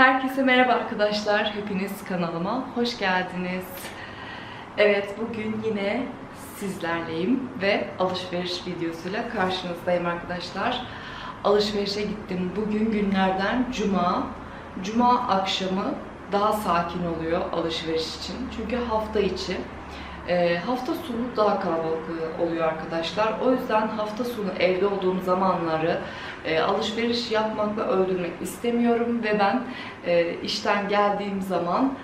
Herkese merhaba arkadaşlar. Hepiniz kanalıma hoş geldiniz. Evet bugün yine sizlerleyim ve alışveriş videosuyla karşınızdayım arkadaşlar. Alışverişe gittim. Bugün günlerden cuma. Cuma akşamı daha sakin oluyor alışveriş için. Çünkü hafta içi. E, hafta sonu daha kalabalık oluyor arkadaşlar. O yüzden hafta sonu evde olduğum zamanları e, alışveriş yapmakla öldürmek istemiyorum ve ben e, işten geldiğim zaman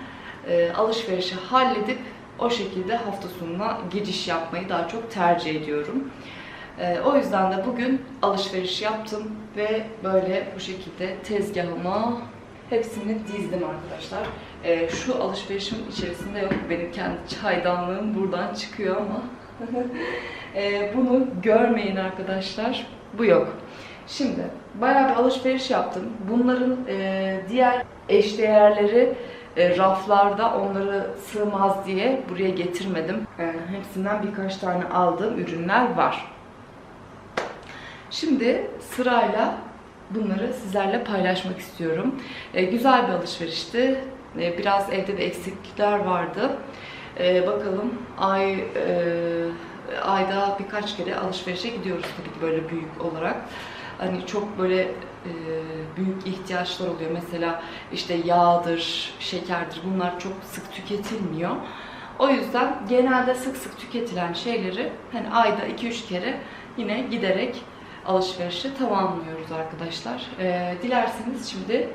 e, alışverişi halledip o şekilde hafta sonuna giriş yapmayı daha çok tercih ediyorum. E, o yüzden de bugün alışveriş yaptım ve böyle bu şekilde tezgahıma hepsini dizdim arkadaşlar. E, şu alışverişimin içerisinde yok. Benim kendi çaydanlığım buradan çıkıyor ama e, bunu görmeyin arkadaşlar. Bu yok. Şimdi bayağı bir alışveriş yaptım. Bunların e, diğer eşdeğerleri e, raflarda onları sığmaz diye buraya getirmedim. E, hepsinden birkaç tane aldığım ürünler var. Şimdi sırayla bunları sizlerle paylaşmak istiyorum. E, güzel bir alışverişti. E, biraz evde de eksiklikler vardı. E, bakalım ay e, ayda birkaç kere alışverişe gidiyoruz tabii ki böyle büyük olarak. Hani çok böyle e, büyük ihtiyaçlar oluyor. Mesela işte yağdır, şekerdir bunlar çok sık tüketilmiyor. O yüzden genelde sık sık tüketilen şeyleri hani ayda 2-3 kere yine giderek alışverişi tamamlıyoruz arkadaşlar. E, dilerseniz şimdi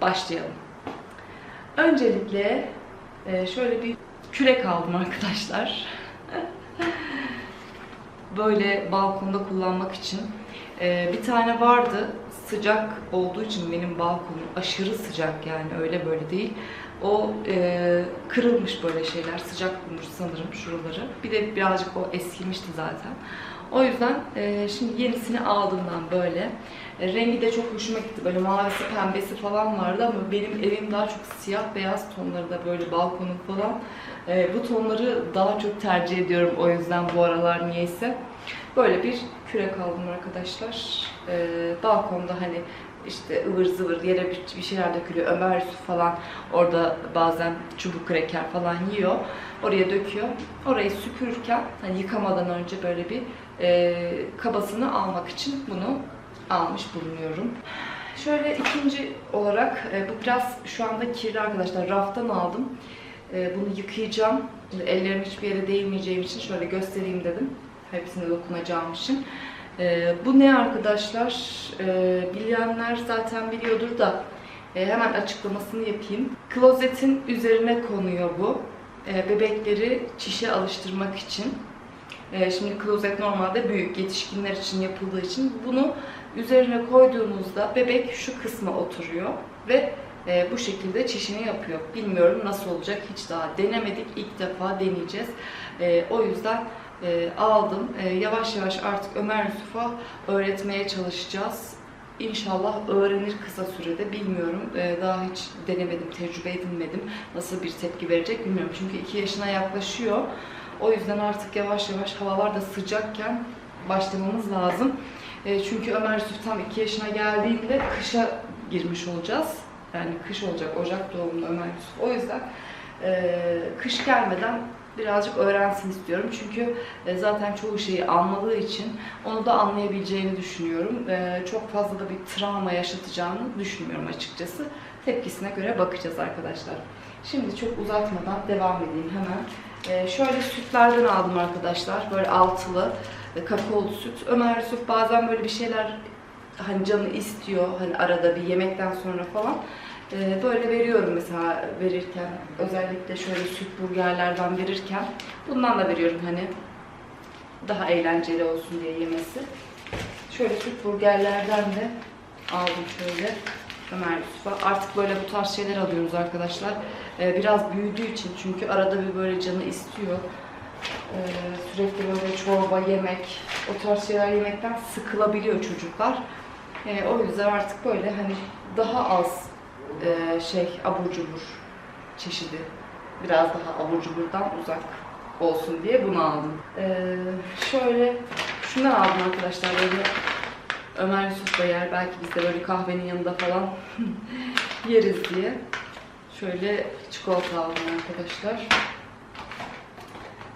başlayalım. Öncelikle e, şöyle bir kürek aldım arkadaşlar. Böyle balkonda kullanmak için. E, bir tane vardı. Sıcak olduğu için benim balkonum aşırı sıcak yani öyle böyle değil. O e, kırılmış böyle şeyler. Sıcak bulmuş sanırım şuraları. Bir de birazcık o eskimişti zaten. O yüzden e, şimdi yenisini aldığımdan böyle. E, rengi de çok hoşuma gitti. Böyle mavisi, pembesi falan vardı ama benim evim daha çok siyah beyaz tonları da böyle balkonum falan. E, bu tonları daha çok tercih ediyorum o yüzden bu aralar niyeyse. Böyle bir kürek aldım arkadaşlar. E, balkonda hani işte ıvır zıvır yere bir, bir şeyler dökülüyor. Ömer Yusuf falan orada bazen çubuk kreker falan yiyor. Oraya döküyor. Orayı süpürürken hani yıkamadan önce böyle bir e, kabasını almak için bunu almış bulunuyorum. Şöyle ikinci olarak e, bu biraz şu anda kirli arkadaşlar. Raftan aldım. E, bunu yıkayacağım. Ellerim hiçbir yere değmeyeceğim için şöyle göstereyim dedim. Hepsine dokunacağım için. E, bu ne arkadaşlar? E, bilenler zaten biliyordur da hemen açıklamasını yapayım. Klozetin üzerine konuyor bu. Bebekleri çişe alıştırmak için. E, şimdi klozet normalde büyük yetişkinler için yapıldığı için bunu üzerine koyduğunuzda bebek şu kısma oturuyor ve e, bu şekilde çişini yapıyor. Bilmiyorum nasıl olacak hiç daha denemedik. İlk defa deneyeceğiz. E, o yüzden e, aldım. Yavaş yavaş artık Ömer Yusuf'a öğretmeye çalışacağız. İnşallah öğrenir kısa sürede. Bilmiyorum. Daha hiç denemedim, tecrübe edinmedim. Nasıl bir tepki verecek bilmiyorum. Çünkü 2 yaşına yaklaşıyor. O yüzden artık yavaş yavaş havalar da sıcakken başlamamız lazım. E, çünkü Ömer Yusuf tam 2 yaşına geldiğinde kışa girmiş olacağız. Yani kış olacak, Ocak doğumlu Ömer Yusuf. O yüzden e, kış gelmeden birazcık öğrensin istiyorum. Çünkü e, zaten çoğu şeyi anladığı için onu da anlayabileceğini düşünüyorum. E, çok fazla da bir travma yaşatacağını düşünmüyorum açıkçası. Tepkisine göre bakacağız arkadaşlar. Şimdi çok uzatmadan devam edeyim hemen. E, şöyle sütlerden aldım arkadaşlar. Böyle altılı e, kakaolu süt. Ömer Yusuf bazen böyle bir şeyler hani canı istiyor hani arada bir yemekten sonra falan. Ee, böyle veriyorum mesela verirken özellikle şöyle süt burgerlerden verirken bundan da veriyorum hani daha eğlenceli olsun diye yemesi. Şöyle süt burgerlerden de aldım şöyle Ömer Yusuf'a. Artık böyle bu tarz şeyler alıyoruz arkadaşlar. Ee, biraz büyüdüğü için çünkü arada bir böyle canı istiyor. Ee, sürekli böyle çorba, yemek, o tarz şeyler yemekten sıkılabiliyor çocuklar. Ee, o yüzden artık böyle hani daha az e, şey abur cubur çeşidi biraz daha abur cuburdan uzak olsun diye bunu aldım. Ee, şöyle şundan aldım arkadaşlar böyle Ömer Yusuf da yer belki bizde böyle kahvenin yanında falan yeriz diye. Şöyle çikolata aldım arkadaşlar.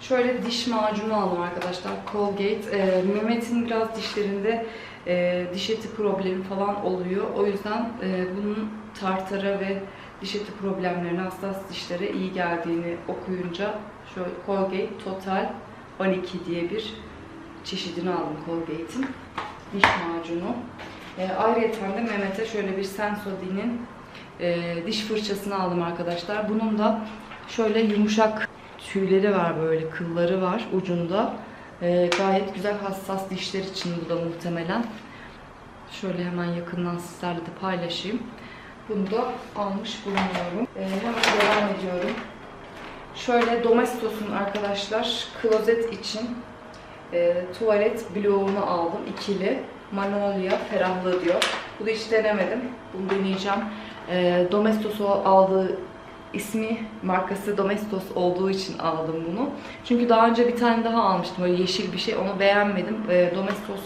Şöyle diş macunu aldım arkadaşlar. Colgate. Ee, Mehmet'in biraz dişlerinde e, diş eti problemi falan oluyor. O yüzden e, bunun tartara ve diş eti problemlerine, hassas dişlere iyi geldiğini okuyunca şöyle Colgate Total 12 diye bir çeşidini aldım Colgate'in. Diş macunu. E, ayrıca de Mehmet'e şöyle bir Sensodyne'in e, diş fırçasını aldım arkadaşlar. Bunun da şöyle yumuşak tüyleri var böyle kılları var ucunda. E, gayet güzel hassas dişler için bu da muhtemelen. Şöyle hemen yakından sizlerle de paylaşayım. Bunu da almış bulunuyorum. E, hemen devam ediyorum. Şöyle Domestos'un arkadaşlar klozet için e, tuvalet bloğunu aldım ikili. Magnolia ferahlığı diyor. Bu da hiç denemedim. Bunu deneyeceğim. E, Domestos'u aldığı ismi markası Domestos olduğu için aldım bunu. Çünkü daha önce bir tane daha almıştım böyle yeşil bir şey onu beğenmedim. E, Domestos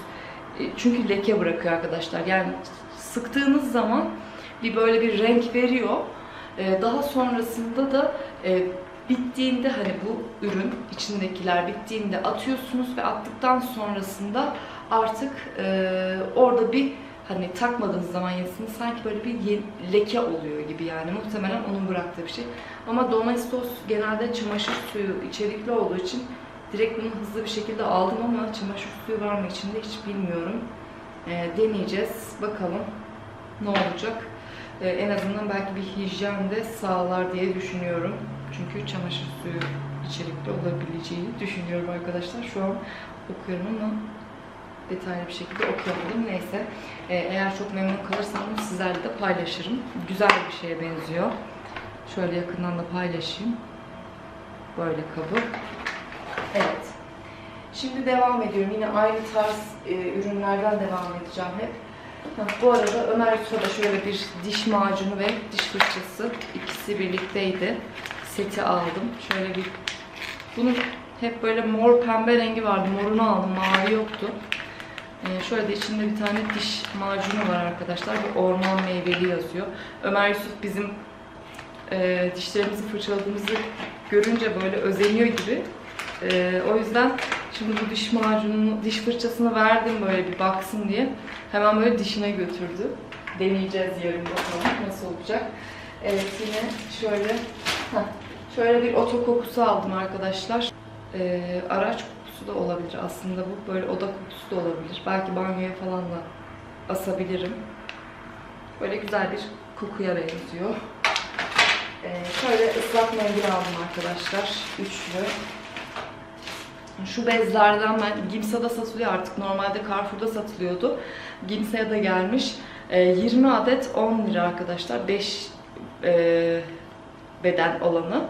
e, çünkü leke bırakıyor arkadaşlar. Yani sıktığınız zaman bir böyle bir renk veriyor. E, daha sonrasında da e, bittiğinde hani bu ürün içindekiler bittiğinde atıyorsunuz ve attıktan sonrasında artık e, orada bir hani takmadığınız zaman yenisini sanki böyle bir leke oluyor gibi yani muhtemelen onun bıraktığı bir şey. Ama Domestos genelde çamaşır suyu içerikli olduğu için direkt bunu hızlı bir şekilde aldım ama çamaşır suyu var mı içinde hiç bilmiyorum. E, deneyeceğiz bakalım ne olacak. E, en azından belki bir hijyen de sağlar diye düşünüyorum. Çünkü çamaşır suyu içerikli olabileceğini düşünüyorum arkadaşlar. Şu an okuyorum ama detaylı bir şekilde okuyamadım. Neyse. Ee, eğer çok memnun kalırsam sizlerle de paylaşırım. Güzel bir şeye benziyor. Şöyle yakından da paylaşayım. Böyle kabı. Evet. Şimdi devam ediyorum. Yine aynı tarz e, ürünlerden devam edeceğim hep. Heh, bu arada Ömer da şöyle bir diş macunu ve diş fırçası ikisi birlikteydi. Seti aldım. Şöyle bir bunun hep böyle mor pembe rengi vardı. Morunu aldım. Mavi yoktu. Ee, şöyle de içinde bir tane diş macunu var arkadaşlar. Bu orman meyveli yazıyor. Ömer Yusuf bizim e, dişlerimizi fırçaladığımızı görünce böyle özeniyor gibi. Ee, o yüzden şimdi bu diş macununu, diş fırçasını verdim böyle bir baksın diye. Hemen böyle dişine götürdü. Deneyeceğiz yarın bakalım nasıl olacak. Evet yine şöyle heh, şöyle bir oto kokusu aldım arkadaşlar. Ee, araç kokusu da olabilir aslında bu. Böyle oda kokusu da olabilir. Belki banyoya falan da asabilirim. Böyle güzel bir kokuya benziyor. Ee, şöyle ıslak mendil aldım arkadaşlar. Üçlü. Şu bezlerden ben Gimsa'da satılıyor artık. Normalde Carrefour'da satılıyordu. Gimsa'ya da gelmiş. Ee, 20 adet 10 lira arkadaşlar. 5 e, beden olanı.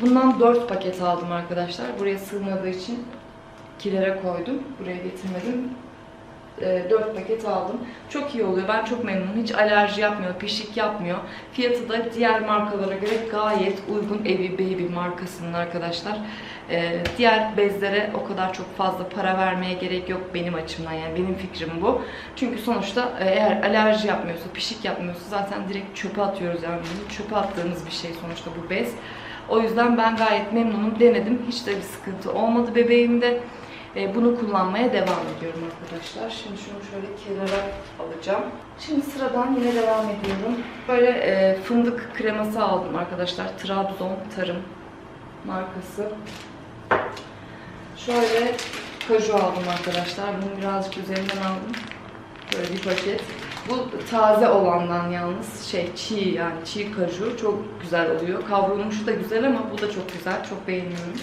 Bundan 4 paket aldım arkadaşlar. Buraya sığmadığı için kilere koydum. Buraya getirmedim. 4 paket aldım. Çok iyi oluyor. Ben çok memnunum. Hiç alerji yapmıyor, pişik yapmıyor. Fiyatı da diğer markalara göre gayet uygun. Evi Baby markasının arkadaşlar. Ee, diğer bezlere o kadar çok fazla para vermeye gerek yok benim açımdan. Yani benim fikrim bu. Çünkü sonuçta e, eğer alerji yapmıyorsa, pişik yapmıyorsa zaten direkt çöpe atıyoruz yani. Çöpe attığımız bir şey sonuçta bu bez. O yüzden ben gayet memnunum. Denedim. Hiç de bir sıkıntı olmadı bebeğimde. E, Bunu kullanmaya devam ediyorum arkadaşlar. Şimdi şunu şöyle kenara alacağım. Şimdi sıradan yine devam ediyorum. Böyle e, fındık kreması aldım arkadaşlar. Trabzon Tarım markası. Şöyle kaju aldım arkadaşlar. Bunu birazcık üzerinden aldım. Böyle bir paket. Bu taze olandan yalnız şey çiğ yani çiğ kaju çok güzel oluyor. Kavrulmuşu da güzel ama bu da çok güzel. Çok beğeniyorum.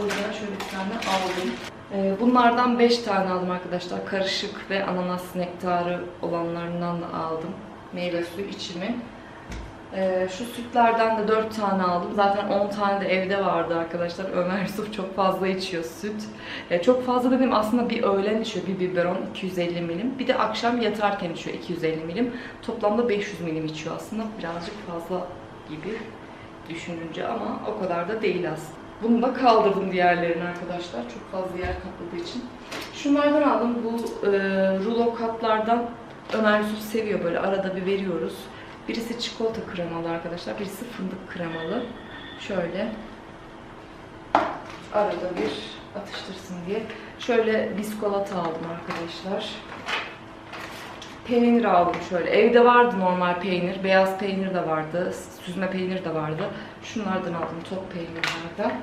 O yüzden şöyle bir tane aldım. Ee, Bunlardan 5 tane aldım arkadaşlar. Karışık ve ananas nektarı olanlarından da aldım. Meyve suyu içimi. Ee, Şu sütlerden de 4 tane aldım. Zaten 10 tane de evde vardı arkadaşlar. Ömer Yusuf çok fazla içiyor süt. Çok fazla dediğim aslında bir öğlen içiyor bir biberon 250 milim. Bir de akşam yatarken içiyor 250 milim. Toplamda 500 milim içiyor aslında. Birazcık fazla gibi düşününce ama o kadar da değil aslında. Bunu da kaldırdım diğerlerini arkadaşlar. Çok fazla yer kapladığı için. Şunlardan aldım. Bu e, rulo kaplardan Ömer Yusuf seviyor böyle. Arada bir veriyoruz. Birisi çikolata kremalı arkadaşlar, birisi fındık kremalı. Şöyle arada bir atıştırsın diye. Şöyle biskolata aldım arkadaşlar. Peynir aldım şöyle. Evde vardı normal peynir. Beyaz peynir de vardı. Süzme peynir de vardı. Şunlardan aldım top peynirlerden.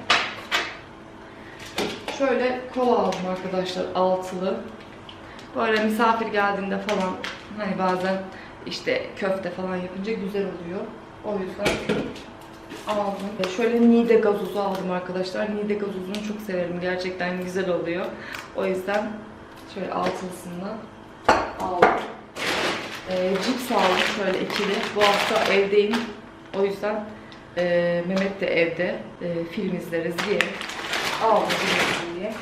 Şöyle kola aldım arkadaşlar altılı. Böyle misafir geldiğinde falan hani bazen işte köfte falan yapınca güzel oluyor. O yüzden aldım. Şöyle Nide gazozu aldım arkadaşlar. Nide gazozunu çok severim. Gerçekten güzel oluyor. O yüzden şöyle altılısından aldım. Ee, cips aldım şöyle ikili. Bu hafta evdeyim. O yüzden e, Mehmet de evde. E, film izleriz diye aldım diye.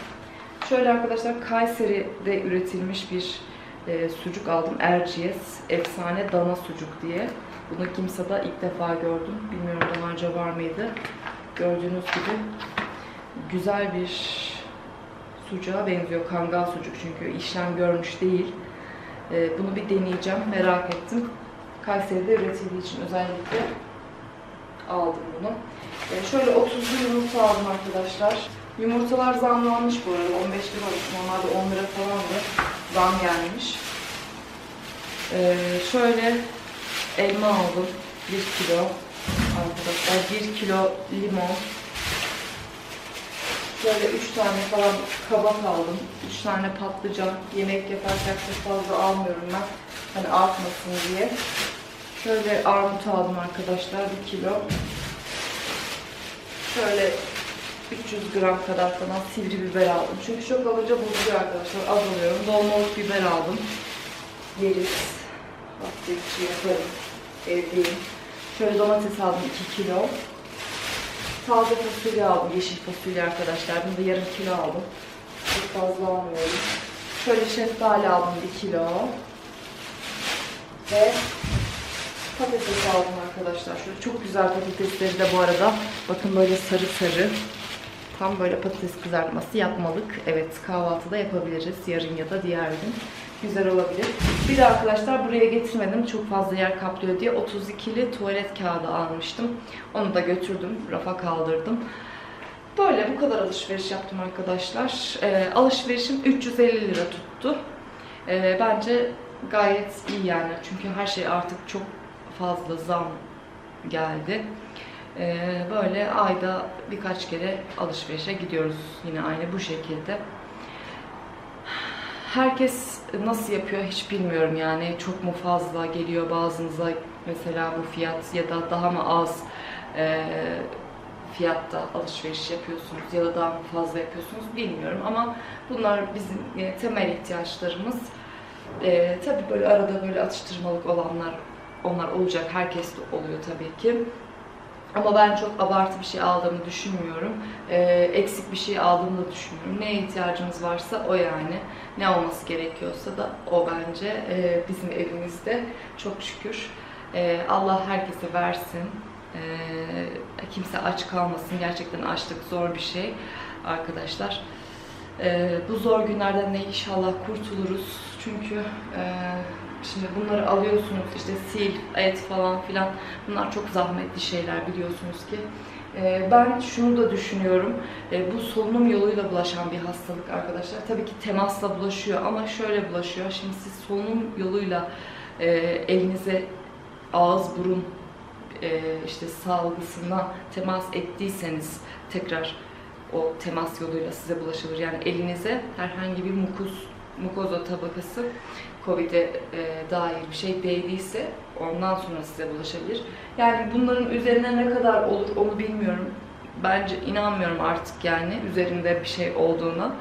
Şöyle arkadaşlar Kayseri'de üretilmiş bir e, sucuk aldım. Erciyes efsane dana sucuk diye. Bunu kimsede ilk defa gördüm. Bilmiyorum daha önce var mıydı. Gördüğünüz gibi güzel bir sucuğa benziyor. Kangal sucuk çünkü işlem görmüş değil. E, bunu bir deneyeceğim. Merak ettim. Kayseri'de üretildiği için özellikle aldım bunu. E, şöyle 30 yumurta aldım arkadaşlar. Yumurtalar zamlanmış bu arada. 15 lira olmuş. Normalde 10 lira falandı. Zam gelmiş. Ee, şöyle elma aldım. 1 kilo arkadaşlar. 1 kilo limon. Şöyle 3 tane falan kabak aldım. 3 tane patlıcan. Yemek yaparken çok fazla almıyorum ben. Hani artmasın diye. Şöyle armut aldım arkadaşlar. 1 kilo. Şöyle 300 gram kadar falan sivri biber aldım. Çünkü çok alınca bozuluyor arkadaşlar. Az alıyorum. Dolmalık biber aldım. Yeriz. Hafta içi yaparım. Evdeyim. Şöyle domates aldım 2 kilo. Taze fasulye aldım. Yeşil fasulye arkadaşlar. Bunu da yarım kilo aldım. Çok fazla almıyorum. Şöyle şeftali aldım 1 kilo. Ve patates aldım arkadaşlar. Şöyle çok güzel patatesleri de bu arada. Bakın böyle sarı sarı. Tam böyle patates kızartması yapmalık. Evet kahvaltıda yapabiliriz yarın ya da diğer gün. Güzel olabilir. Bir de arkadaşlar buraya getirmedim. Çok fazla yer kaplıyor diye 32'li tuvalet kağıdı almıştım. Onu da götürdüm. Rafa kaldırdım. Böyle bu kadar alışveriş yaptım arkadaşlar. Ee, alışverişim 350 lira tuttu. Ee, bence gayet iyi yani. Çünkü her şey artık çok fazla zam geldi. Ee, böyle ayda birkaç kere alışverişe gidiyoruz yine aynı bu şekilde. Herkes nasıl yapıyor hiç bilmiyorum yani çok mu fazla geliyor bazınıza mesela bu fiyat ya da daha mı az e, fiyatta alışveriş yapıyorsunuz ya da daha mı fazla yapıyorsunuz bilmiyorum ama bunlar bizim e, temel ihtiyaçlarımız. E, tabii böyle arada böyle atıştırmalık olanlar onlar olacak herkes de oluyor tabii ki. Ama ben çok abartı bir şey aldığımı düşünmüyorum. Ee, eksik bir şey aldığımı da düşünmüyorum. Neye ihtiyacımız varsa o yani. Ne olması gerekiyorsa da o bence ee, bizim evimizde. Çok şükür. Ee, Allah herkese versin. Ee, kimse aç kalmasın. Gerçekten açlık zor bir şey arkadaşlar. Ee, bu zor günlerden de inşallah kurtuluruz. Çünkü e, Şimdi bunları alıyorsunuz işte sil, et falan filan. Bunlar çok zahmetli şeyler biliyorsunuz ki. Ee, ben şunu da düşünüyorum. Ee, bu solunum yoluyla bulaşan bir hastalık arkadaşlar. Tabii ki temasla bulaşıyor ama şöyle bulaşıyor. Şimdi siz solunum yoluyla e, elinize ağız, burun e, işte salgısına temas ettiyseniz tekrar o temas yoluyla size bulaşılır. Yani elinize herhangi bir mukus, mukoza tabakası Covid'e e, dair bir şey değdiyse ondan sonra size bulaşabilir. Yani bunların üzerine ne kadar olur onu bilmiyorum. Bence inanmıyorum artık yani üzerinde bir şey olduğuna.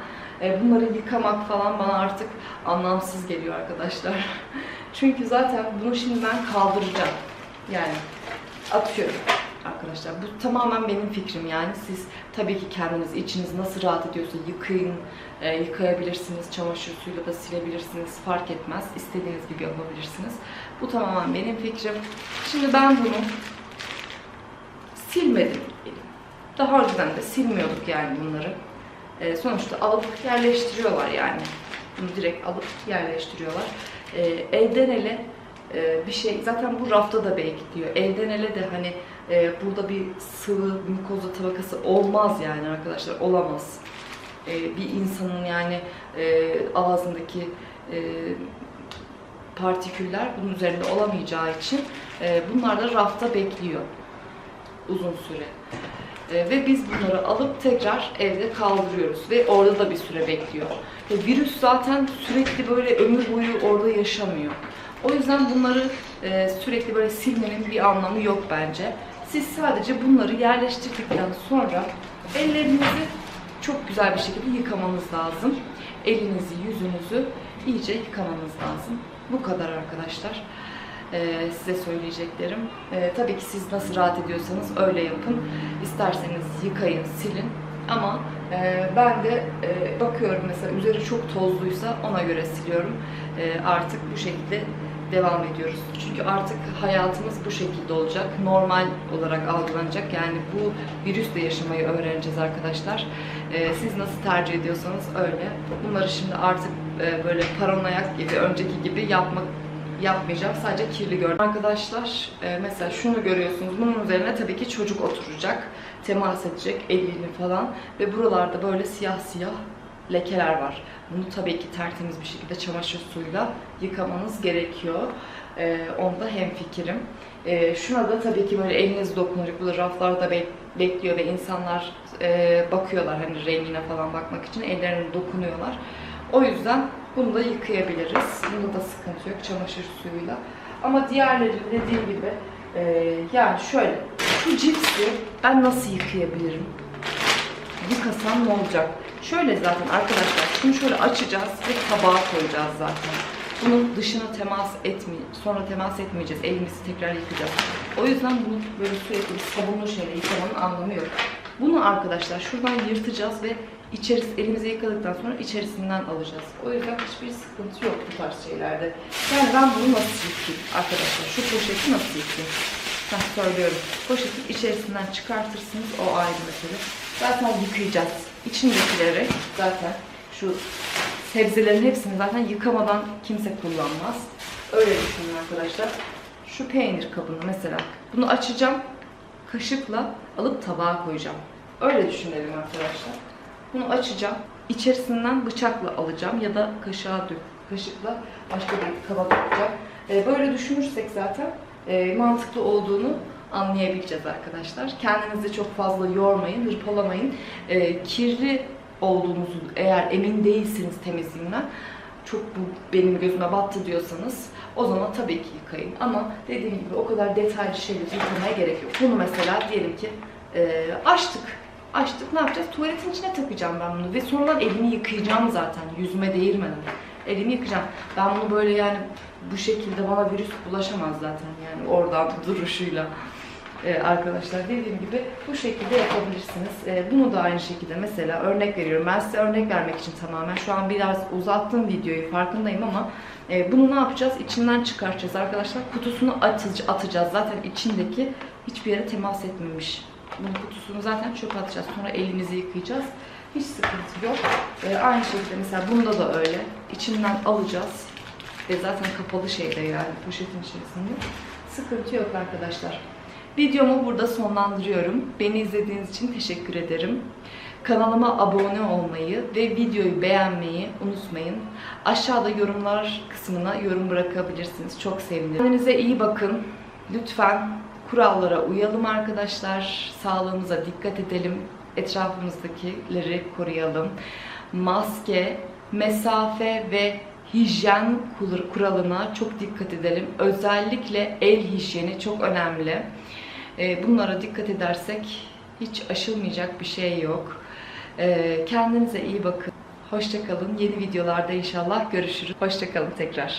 E, bunları yıkamak falan bana artık anlamsız geliyor arkadaşlar. Çünkü zaten bunu şimdi ben kaldıracağım. Yani atıyorum arkadaşlar. Bu tamamen benim fikrim yani. Siz tabii ki kendiniz içiniz nasıl rahat ediyorsa yıkayın, e, yıkayabilirsiniz, çamaşır suyuyla da silebilirsiniz, fark etmez. İstediğiniz gibi yapabilirsiniz. Bu tamamen benim fikrim. Şimdi ben bunu silmedim. Daha önceden de silmiyorduk yani bunları. E, sonuçta alıp yerleştiriyorlar yani. Bunu direkt alıp yerleştiriyorlar. E, elden ele e, bir şey zaten bu rafta da bekliyor. Elden ele de hani e, burada bir sıvı mukoza tabakası olmaz yani arkadaşlar olamaz. E, bir insanın yani e, ağzındaki e, partiküller bunun üzerinde olamayacağı için e, bunlar da rafta bekliyor uzun süre. E, ve biz bunları alıp tekrar evde kaldırıyoruz ve orada da bir süre bekliyor. Ve virüs zaten sürekli böyle ömür boyu orada yaşamıyor. O yüzden bunları e, sürekli böyle silmenin bir anlamı yok bence. Siz sadece bunları yerleştirdikten sonra ellerinizi çok güzel bir şekilde yıkamanız lazım. Elinizi, yüzünüzü iyice yıkamanız lazım. Bu kadar arkadaşlar. Ee, size söyleyeceklerim. Ee, tabii ki siz nasıl rahat ediyorsanız öyle yapın. İsterseniz yıkayın, silin. Ama e, ben de e, bakıyorum mesela üzeri çok tozluysa ona göre siliyorum. E, artık bu şekilde devam ediyoruz. Çünkü artık hayatımız bu şekilde olacak. Normal olarak algılanacak. Yani bu virüsle yaşamayı öğreneceğiz arkadaşlar. Ee, siz nasıl tercih ediyorsanız öyle. Bunları şimdi artık e, böyle paranoyak gibi, önceki gibi yapmak yapmayacağım. Sadece kirli gördüm. Arkadaşlar e, mesela şunu görüyorsunuz. Bunun üzerine tabii ki çocuk oturacak. Temas edecek eliyle falan. Ve buralarda böyle siyah siyah lekeler var. Bunu tabii ki tertemiz bir şekilde çamaşır suyuyla yıkamanız gerekiyor. Ee, onda hemfikirim. Ee, şuna da tabii ki böyle eliniz dokunacak. Burada raflarda bek- bekliyor ve insanlar e, bakıyorlar hani rengine falan bakmak için ellerine dokunuyorlar. O yüzden bunu da yıkayabiliriz. Bunda da sıkıntı yok çamaşır suyuyla. Ama diğerleri dediğim gibi e, yani şöyle şu cipsi ben nasıl yıkayabilirim? Yıkasam ne olacak? Şöyle zaten arkadaşlar şunu şöyle açacağız ve tabağa koyacağız zaten. Bunun dışına temas etme, sonra temas etmeyeceğiz. Elimizi tekrar yıkayacağız. O yüzden bunu böyle sürekli bir sabunlu şeyle yıkamanın anlamı yok. Bunu arkadaşlar şuradan yırtacağız ve içerisi, elimizi yıkadıktan sonra içerisinden alacağız. O yüzden hiçbir sıkıntı yok bu tarz şeylerde. Yani ben bunu nasıl yıkayayım arkadaşlar? Şu poşeti nasıl yıkayayım? Heh, söylüyorum. Poşetin içerisinden çıkartırsınız o ayrı mesele. Zaten yıkayacağız. İçindekileri zaten şu sebzelerin hepsini zaten yıkamadan kimse kullanmaz. Öyle düşünün arkadaşlar. Şu peynir kabını mesela. Bunu açacağım. Kaşıkla alıp tabağa koyacağım. Öyle düşünelim arkadaşlar. Bunu açacağım. İçerisinden bıçakla alacağım ya da kaşığa dök, kaşıkla başka bir kaba dökeceğim. Ee, böyle düşünürsek zaten e, mantıklı olduğunu anlayabileceğiz arkadaşlar. Kendinizi çok fazla yormayın, hırpalamayın. Ee, kirli olduğunuzu eğer emin değilsiniz temizliğinden çok bu benim gözüme battı diyorsanız o zaman tabii ki yıkayın. Ama dediğim gibi o kadar detaylı şeyleri yıkamaya gerek yok. Bunu mesela diyelim ki e, açtık. Açtık ne yapacağız? Tuvaletin içine takacağım ben bunu ve sonradan elimi yıkayacağım zaten yüzüme değirmeden. Elimi yıkayacağım. Ben bunu böyle yani bu şekilde bana virüs bulaşamaz zaten yani oradan duruşuyla. Ee, arkadaşlar dediğim gibi bu şekilde yapabilirsiniz. Ee, bunu da aynı şekilde mesela örnek veriyorum. Ben size örnek vermek için tamamen şu an biraz uzattım videoyu farkındayım ama e, bunu ne yapacağız? İçinden çıkartacağız arkadaşlar. Kutusunu atıcı, atacağız. Zaten içindeki hiçbir yere temas etmemiş. Bunun kutusunu zaten çöpe atacağız. Sonra elimizi yıkayacağız. Hiç sıkıntı yok. Ee, aynı şekilde mesela bunda da öyle. İçinden alacağız. Ve zaten kapalı şeyde yani poşetin içerisinde. Sıkıntı yok arkadaşlar. Videomu burada sonlandırıyorum. Beni izlediğiniz için teşekkür ederim. Kanalıma abone olmayı ve videoyu beğenmeyi unutmayın. Aşağıda yorumlar kısmına yorum bırakabilirsiniz. Çok sevinirim. Kendinize iyi bakın. Lütfen kurallara uyalım arkadaşlar. Sağlığımıza dikkat edelim. Etrafımızdakileri koruyalım. Maske, mesafe ve hijyen kur- kuralına çok dikkat edelim. Özellikle el hijyeni çok önemli. Ee, Bunlara dikkat edersek hiç aşılmayacak bir şey yok. Ee, Kendinize iyi bakın. Hoşçakalın. Yeni videolarda inşallah görüşürüz. Hoşçakalın tekrar.